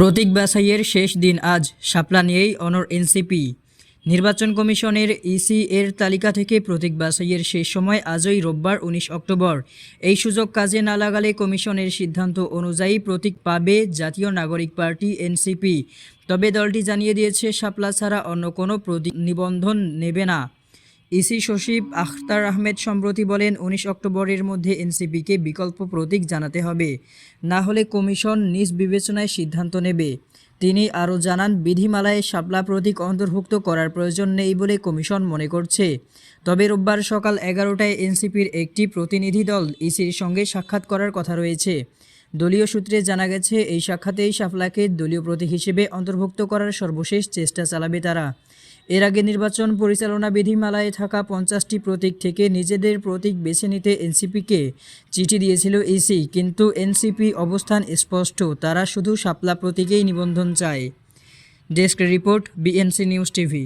প্রতীক বাছাইয়ের শেষ দিন আজ। শাপলা নিয়েই অনর এনসিপি। নির্বাচন কমিশনের ইসি এর তালিকা থেকে প্রতীক বাছাইয়ের শেষ সময় আজই রোববার উনিশ অক্টোবর। এই সুযোগ কাজে না লাগালে কমিশনের সিদ্ধান্ত অনুযায়ী প্রতীক পাবে জাতীয় নাগরিক পার্টি এনসিপি। তবে দলটি জানিয়ে দিয়েছে শাপলা ছাড়া অন্য কোনো প্রতীক নিবন্ধন নেবে না। ইসি সচিব আখতার আহমেদ সম্প্রতি বলেন, উনিশ অক্টোবরের মধ্যে এনসিপিকে বিকল্প প্রতীক জানাতে হবে। না হলে কমিশন নিজ বিবেচনায় সিদ্ধান্ত নেবে। তিনি আরও জানান, বিধিমালায় শাপলা প্রতীক অন্তর্ভুক্ত করার প্রয়োজন নেই বলে কমিশন মনে করছে। তবে রোববার সকাল এগারোটায় এনসিপির একটি প্রতিনিধি দল ইসির সঙ্গে সাক্ষাৎ করার কথা রয়েছে। দলীয় সূত্রে জানা গেছে, এই সাক্ষাতেই শাপলাকে দলীয় প্রতীক হিসেবে অন্তর্ভুক্ত করার সর্বশেষ চেষ্টা চালাবে তারা। এর আগে নির্বাচন পরিচালনা বিধিমালায় থাকা পঞ্চাশটি প্রতীক থেকে নিজেদের প্রতীক বেছে নিতে এনসিপিকে চিঠি দিয়েছিল ইসি, কিন্তু এনসিপি অবস্থান স্পষ্ট, তারা শুধু শাপলা প্রতীকেই নিবন্ধন চায়। Desk report, BNC news TV.